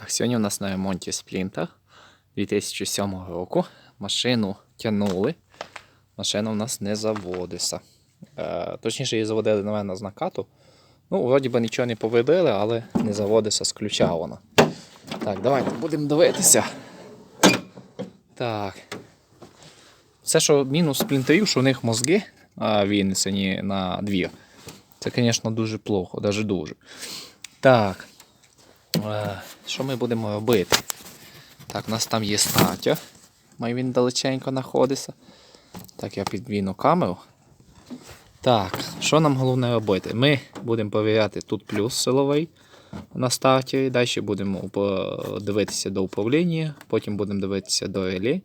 Так, сьогодні у нас на ремонті сплінтер 2007 року. Машину тягнули. Машина у нас не заводиться. Е, точніше, її заводили, напевно, з накату. Ну, вроді би нічого не повидили, але не заводиться з ключа вона. Так, давайте будемо дивитися. Так. Все, що мінус сплінтерів, що у них мозги а, винесені на двір. Це, звісно, дуже плохо, навіть дуже. Так. Що ми будемо робити? Так, у нас там є стаття. Має він далеченько знаходиться. Так, я підвіну камеру. Так, що нам головне робити? Ми будемо перевіряти тут плюс силовий на старті. Далі будемо дивитися до управління, потім будемо дивитися до релі.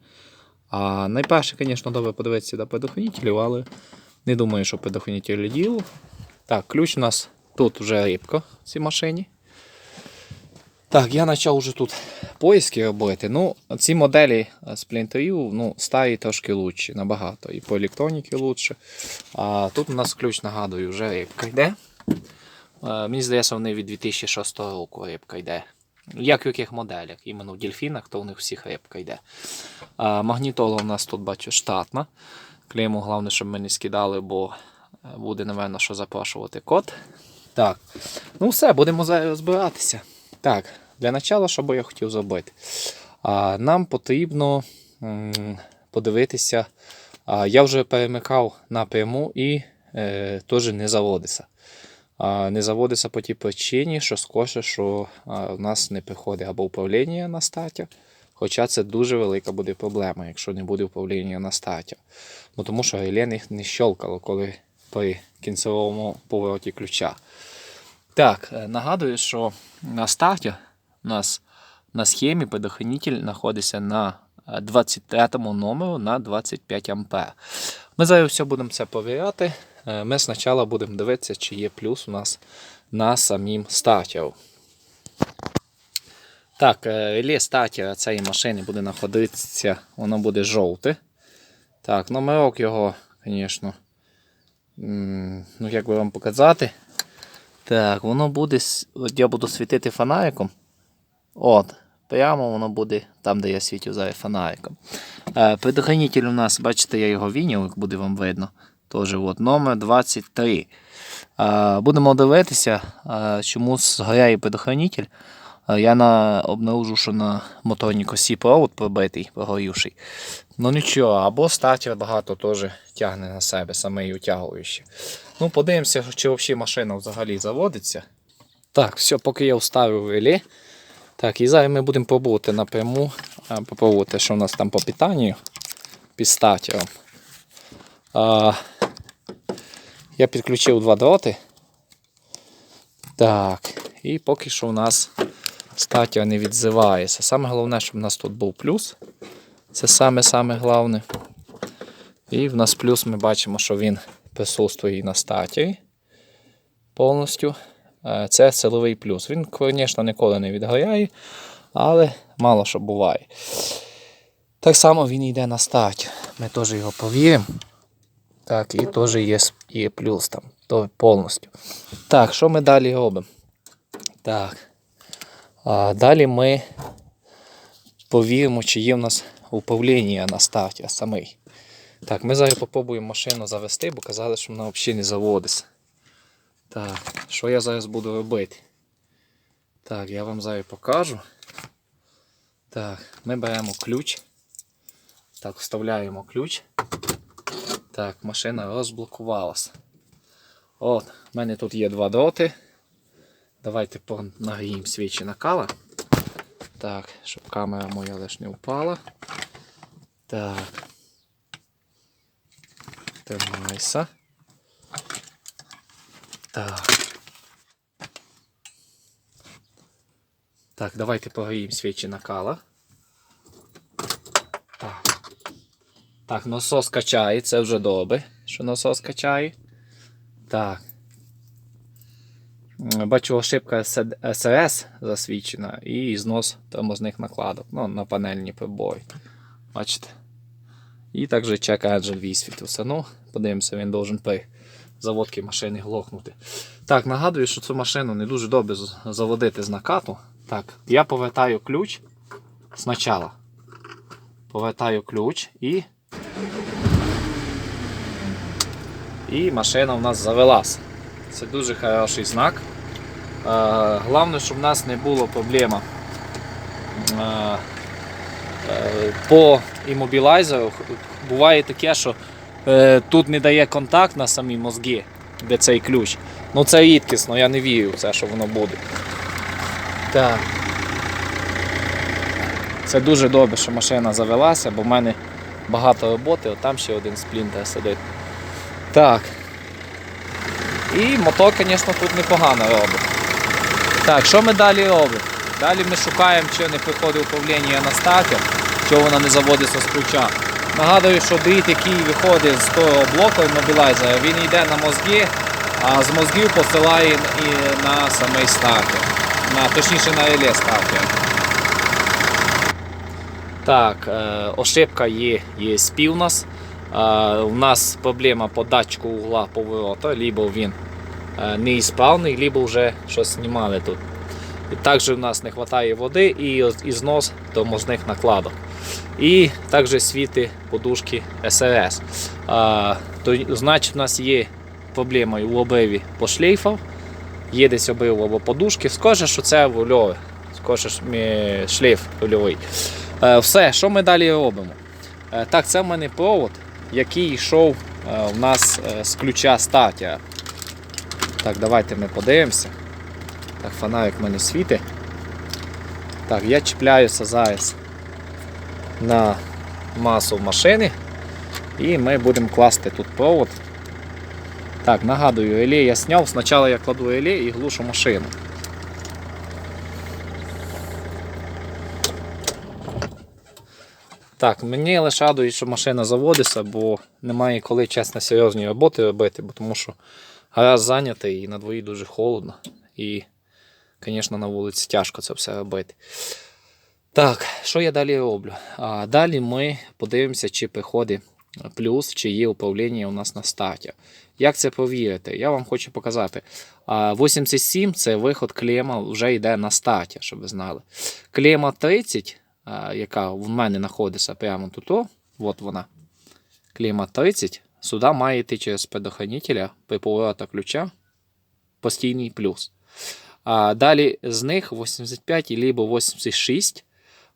А найперше, звісно, добре подивитися до предохранителів, але не думаю, що предохранителі діло. Так, ключ у нас тут вже рибка в цій машині. Так, я почав вже тут поиски робити. Ну, ці моделі сплінтерів, ну, старі трошки лучші, набагато. І по електроніки лучше. А тут у нас ключ, нагадую, вже рибка йде. Е, Мені здається, вони від 2006 року рибка йде. Як в яких моделях? Іменно в дельфінах, то у них всіх рибка йде. А, магнітола у нас тут бачу штатна. Клейму головне, щоб ми не скидали, бо е, буде, напевно, що запрошувати код. Так. Ну все, будемо зараз розбиратися. Так, для початку, що би я хотів зробити? Нам потрібно подивитися. Я вже перемикав напряму і е, теж не заводиться. Не заводиться по тій причині, що скорше, що в нас не приходить або управління на старті. Хоча це дуже велика буде проблема, якщо не буде управління на старті. Бо тому що реле не щелкало, коли при кінцевому повороті ключа. Так, е, нагадую, що на старті у нас на схемі предохранитель знаходиться на е, 23 номеру на 25 А. Ми зараз все будемо це перевіряти. Е, Ми спочатку будемо дивитися, чи є плюс у нас на самім стартері. Так, е, реле стартера цієї машини буде знаходитися, воно буде жовте. Так, номерок його, звісно, ну як би вам показати. Так, воно буде. я буду світити фонариком. От. Прямо воно буде там, де я світю зараз фонариком. Е, предохранитель у нас, бачите, я його віняв, як буде вам видно. Теж от, номер 23. Е, будемо дивитися, е, чому згоряє предохранитель. Я на, обнаружу, що на моторній косі провод пробитий, прогорівший. Ну нічого, або стартер багато теж тягне на себе, саме і утягуючи. Ну, подивимося, чи взагалі машина взагалі заводиться. Так, все, поки я вставив реле. Так, і зараз ми будемо пробувати напряму, попробувати, що у нас там по питанню під стартером. Я підключив два дроти. Так, і поки що у нас стартер не відзивається. Саме головне, щоб у нас тут був плюс. Це саме-саме головне. І в нас плюс ми бачимо, що він присутствує і на стартері повністю. Е, Це силовий плюс. Він, звісно, ніколи не відгоряє, але мало що буває. Так само він йде на старт. Ми теж його повіримо. Так, і теж є, є плюс там, то повністю. Так, що ми далі робимо? Так. А, далі ми повіримо, чи є в нас управління на старті самий. Так, ми зараз попробуємо машину завести, бо казали, що вона взагалі не заводиться. Так, що я зараз буду робити? Так, я вам зараз покажу. Так, ми беремо ключ. Так, вставляємо ключ. Так, машина розблокувалася. От, в мене тут є два дроти. Давайте нагріємо свічі накала. Так, щоб камера моя лиш не впала. Так. Тримайся. Так. Так, давайте погріємо свічі накала. Так. Так, насос качає, це вже добре, що насос качає. Так. Бачу, ошибка СРС засвідчена і знос тормозних накладок. Ну, на панельні прибої. Бачите? І також чек Angel висвітився. Ну, подивимося, він должен при заводці машини глохнути. Так, нагадую, що цю машину не дуже добре заводити з накату, Так, я повертаю ключ спочатку. Повертаю ключ і. І машина в нас завелась. Це дуже хороший знак. Е, Головне, щоб в нас не було проблема е, е, по іммобілайзеру. Буває таке, що тут не дає контакт на самі мозги, де цей ключ. Ну це рідкісно, я не вірю в це, що воно буде. Так. Це дуже добре, що машина завелася, бо в мене багато роботи, от там ще один сплінтер сидить. Так. І мотор, звісно, тут непогано робить. Так, що ми далі робимо? Далі ми шукаємо, чи не приходить управління на стартер, чи воно не заводиться з ключа. Нагадую, що дріт, який виходить з того блоку іммобілайзера, він йде на мозги, а з мозгів посилає і на самий стартер. На, точніше на реле стартер. Так, е, ошибка є, є спів у нас. Е, у нас проблема по датчику угла повороту, либо він е, неісправний, либо вже щось знімали тут. І також у нас не вистачає води і і знос тормозних накладок. І також світи подушки СРС. А, то, значить, у нас є проблема у обриві по шлейфах. Є десь обрив або подушки. Скаже, що це вольове. Скаже, шлейф вольовий. Е, Все, що ми далі робимо? Е, Так, це в мене провод, який йшов е, у нас е, з ключа стартера. Так, давайте ми подивимося. Так, фонарик в мене світить. Так, я чіпляюся зараз на масу машини і ми будемо класти тут провод. Так, нагадую, реле я зняв. Спочатку я кладу реле і глушу машину. Так, мені лише радує, що машина заводиться, бо немає коли чесно серйозні роботи робити, бо тому що гараж зайнятий і на дворі дуже холодно. І, звісно, на вулиці тяжко це все робити. Так, що я далі роблю? А, далі ми подивимося, чи приходить плюс, чи є управління у нас на старті. Як це провірити? Я вам хочу показати. А, 87 це виход клема вже йде на старті, щоб ви знали. Клема 30, а, яка в мене знаходиться прямо тут, от вона. Клема 30, сюди має йти через предохранителя при повороту ключа постійний плюс. А далі з них 85 або 86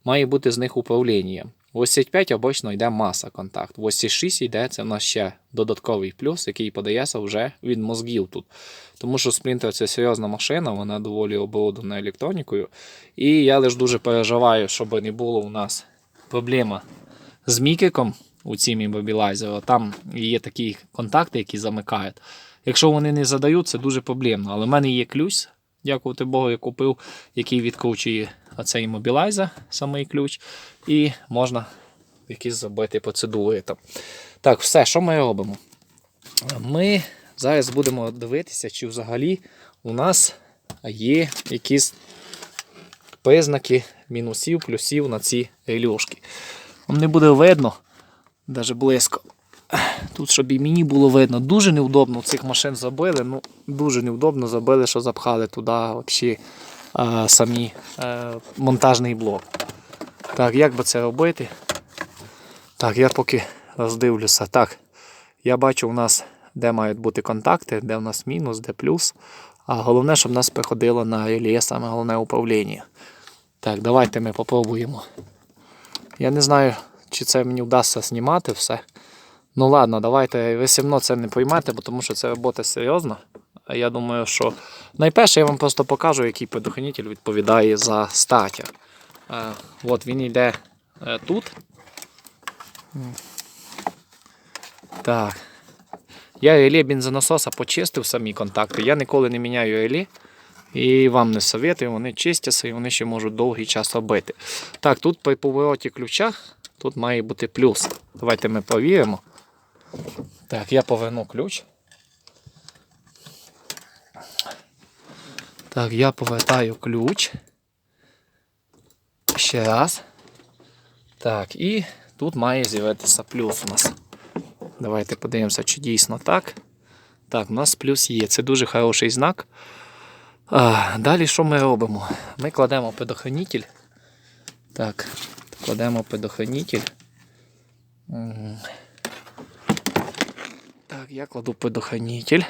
має бути з них управління. 85 обично йде маса контакт. 86 йде це в нас ще додатковий плюс, який подається вже від мозгів тут. Тому що Splinter це серйозна машина, вона доволі оборудована електронікою. І я лише дуже переживаю, щоб не було у нас проблема з мікиком у цій мобілайзері. Там є такі контакти, які замикають. Якщо вони не задають, це дуже проблемно. Але в мене є ключ, дякувати Богу, я купив, який відкручує оцей мобілайзер, самий ключ, і можна якісь зробити процедури. Там. Так, все, що ми робимо? Ми зараз будемо дивитися, чи взагалі у нас є якісь признаки мінусів, плюсів на ці релюшки. Вам не буде видно, навіть близько. Тут, щоб і мені було видно, дуже неудобно цих машин забили. Ну, дуже неудобно забили, що запхали туди взагалі самі монтажний блок. Так, як би це робити? Так, я поки роздивлюся. Так, я бачу у нас, де мають бути контакти, де у нас мінус, де плюс. А головне, щоб нас приходило на реле саме головне управління. Так, давайте ми попробуємо. Я не знаю, чи це мені вдасться знімати все. Ну ладно, давайте ви все одно це не поймете, бо тому що це робота серйозна. Я думаю, що найперше я вам просто покажу, який предохранитель відповідає за статір. Е, От він йде е, тут. Так. Я реле бензонасоса почистив самі контакти. Я ніколи не міняю реле. І вам не советую, вони чистяться і вони ще можуть довгий час робити. Так, тут при повороті ключа тут має бути плюс. Давайте ми повіримо. Так, я поверну ключ. Так, я повертаю ключ. Ще раз. Так, і тут має з'явитися плюс у нас. Давайте подивимося, чи дійсно так. Так, у нас плюс є. Це дуже хороший знак. А, далі що ми робимо? Ми кладемо предохранитель. Так, кладемо предохранитель. Так, я кладу предохранитель.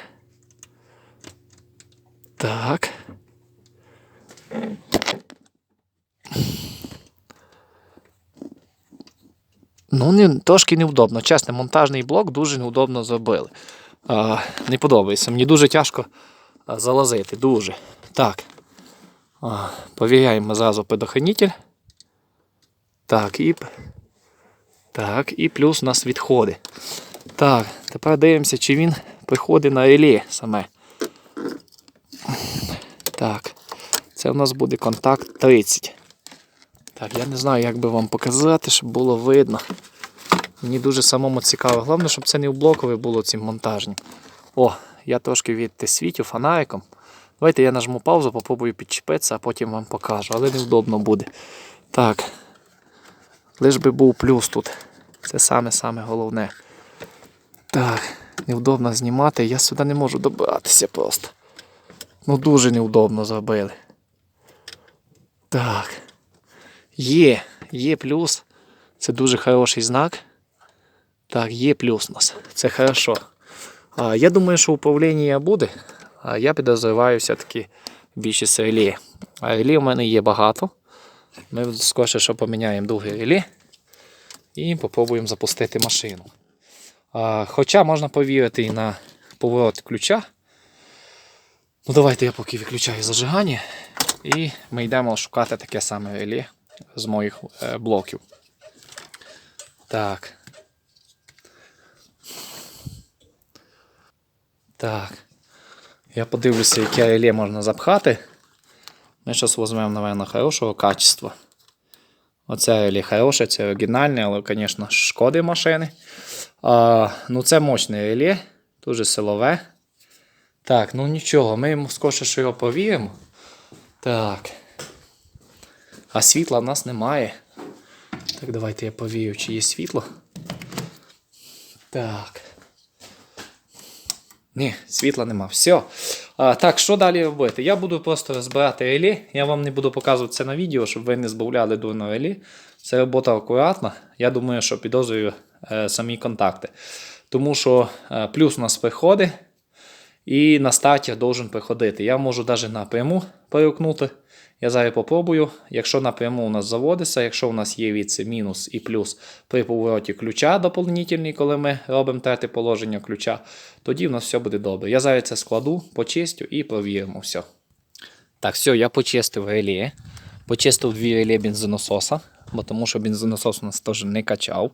Так. Ну, не, трошки неудобно. Чесно, монтажний блок дуже неудобно зробили. А, не подобається. Мені дуже тяжко залазити. Дуже. Так. А, повіряємо зразу предохранитель. Так, і. Так, і плюс у нас відходи. Так, тепер дивимося, чи він приходить на реле саме. Так. Це у нас буде контакт 30. Так, я не знаю, як би вам показати, щоб було видно. Мені дуже самому цікаво. Головне, щоб це не в блокове було цим монтажним. О, я трошки від світю фонариком. Давайте я нажму паузу, попробую підчепитися, а потім вам покажу. Але невдобно буде. Так. Лиш би був плюс тут. Це саме-саме головне. Так, невдобно знімати. Я сюди не можу добратися просто. Ну дуже невдобно зробили. Так. Є, є плюс. Це дуже хороший знак. Так, є плюс у нас. Це хорошо. А, я думаю, що управління буде. А я підозрюваю все-таки більшість реле. А реле у мене є багато. Ми скоріше, що поміняємо друге реле і попробуємо запустити машину. А, хоча можна повірити і на поворот ключа. Ну, давайте я поки виключаю зажигання. І ми йдемо шукати таке саме реле з моїх е, блоків. Так. Так. Я подивлюся, яке реле можна запхати. Ми зараз візьмемо, напевно, хорошого качества. Оце реле хороше, це оригінальне, але, звісно, шкоди машини. А, ну, це мощне реле, дуже силове. Так, ну нічого, ми йому скоріше, що його повіримо. Так. А світла в нас немає. Так, давайте я повію, чи є світло. Так. Ні, світла нема. Все. А, так, що далі робити? Я буду просто розбирати реле. Я вам не буду показувати це на відео, щоб ви не збавляли дурно реле. Це робота акуратна. Я думаю, що підозрюю е, самі контакти. Тому що е, плюс у нас приходить. І на старті должен приходити. Я можу навіть напряму перемкнути. Я зараз попробую. Якщо напряму у нас заводиться, якщо у нас є від мінус і плюс при повороті ключа доповнительний, коли ми робимо третє положення ключа, тоді в нас все буде добре. Я зараз це складу, почистю і провіримо все. Так, все, я почистив реле. Почистив дві реле бензонасоса, бо тому що бензонасос у нас теж не качав.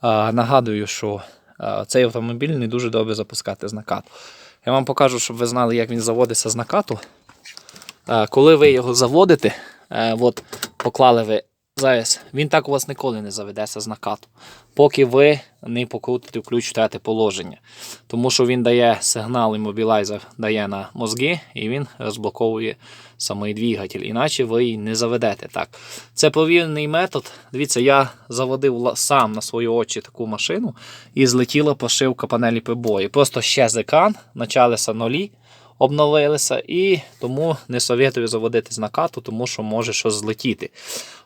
А, нагадую, що а, цей автомобіль не дуже добре запускати з накату. Я вам покажу, щоб ви знали, як він заводиться з накату. Коли ви його заводите, е, от поклали ви зараз, він так у вас ніколи не заведеться з накату, поки ви не покрутите ключ в третє положення. Тому що він дає сигнал, іммобілайзер дає на мозги, і він розблоковує самий двигатель. Іначе ви її не заведете. так. Це провірений метод. Дивіться, я заводив сам на свої очі таку машину і злетіла прошивка панелі приборів. Просто ще з екран, почалися нолі обновилися, і тому не советую заводити з накату, тому що може щось злетіти.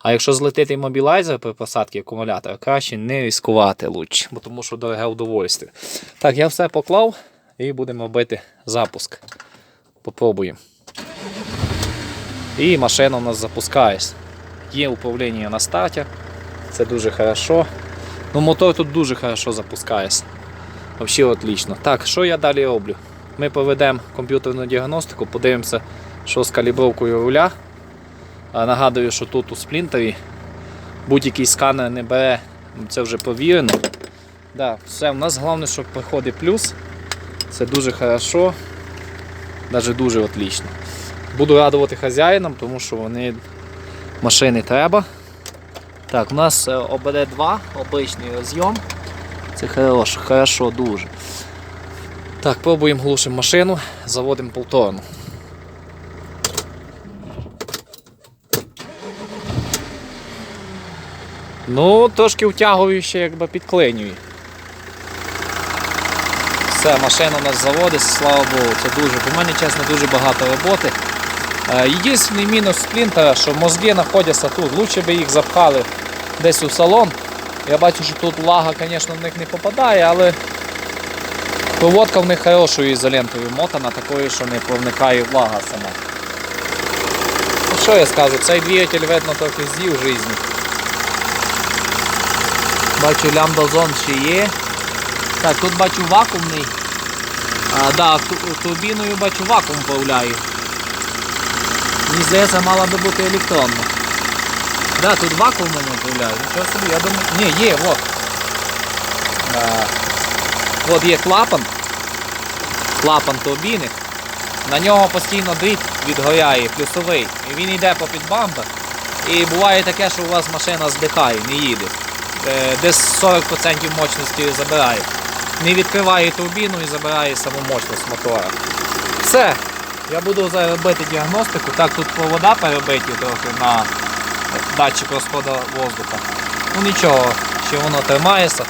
А якщо злетити мобілайзер при посадці акумулятора, краще не ризикувати лучше, бо тому що дороге удовольствие. Так, я все поклав і будемо робити запуск. Попробуємо. І машина у нас запускається. Є управління на старті. Це дуже хорошо. Ну, мотор тут дуже хорошо запускається. Взагалі отлично. Так, що я далі роблю? Ми проведемо комп'ютерну діагностику, подивимося, що з калібровкою руля. Нагадую, що тут у сплінтері будь-який сканер не бере, це вже провірено. Да, все, у нас головне, щоб приходить плюс. Це дуже хорошо, навіть дуже отлично. Буду радувати хазяїнам, тому що вони машини треба. Так, у нас е, ОБД-2, обичний розйом. Це хорошо, хорошо дуже. Так, пробуємо глушимо машину, заводимо повторно. Ну, трошки втягую ще якби підклинюю. Все, машина у нас заводиться, слава Богу, це дуже. У мене чесно дуже багато роботи. Е, Єдиний мінус сплінтера, що мозги знаходяться тут. Лучше би їх запхали десь у салон. Я бачу, що тут влага, звісно, в них не попадає, але проводка в них хорошою ізолентою мотана, такою, що не проникає влага сама. Ну що я скажу, цей двигатель видно трохи з'їв в житті. Бачу лямбдозон ще є. Так, тут бачу вакуумний. А, да, ту- турбіною бачу вакуум вправляю. Мені здається, мала би бути електронна. Да, тут вакуумом управляю. Нічого собі, я думаю. Ні, є, от. От є клапан. Клапан турбіни. На нього постійно дріт відгоряє, плюсовий. І він йде по бампер. І буває таке, що у вас машина здихає, не їде. Е, Десь 40% мощності забирає. Не відкриває турбіну і забирає саму мощність мотора. Все. Я буду робити діагностику. Так, тут провода перебиті трохи на датчик розходу воздуха. Ну нічого, ще воно тримається.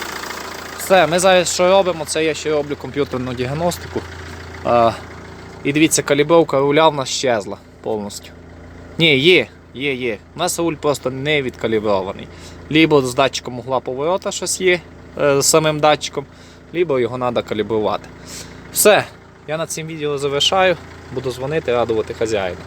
Все, ми зараз що робимо, це я ще роблю комп'ютерну діагностику. А, і дивіться, калібровка руля в нас щезла повністю. Ні, є, є, є. У нас руль просто не відкалібрований. Лібо з датчиком угла поворота щось є е, з самим датчиком, либо його треба калібрувати. Все, я на цим відео завершаю. Буду дзвонити, радувати хазяїну.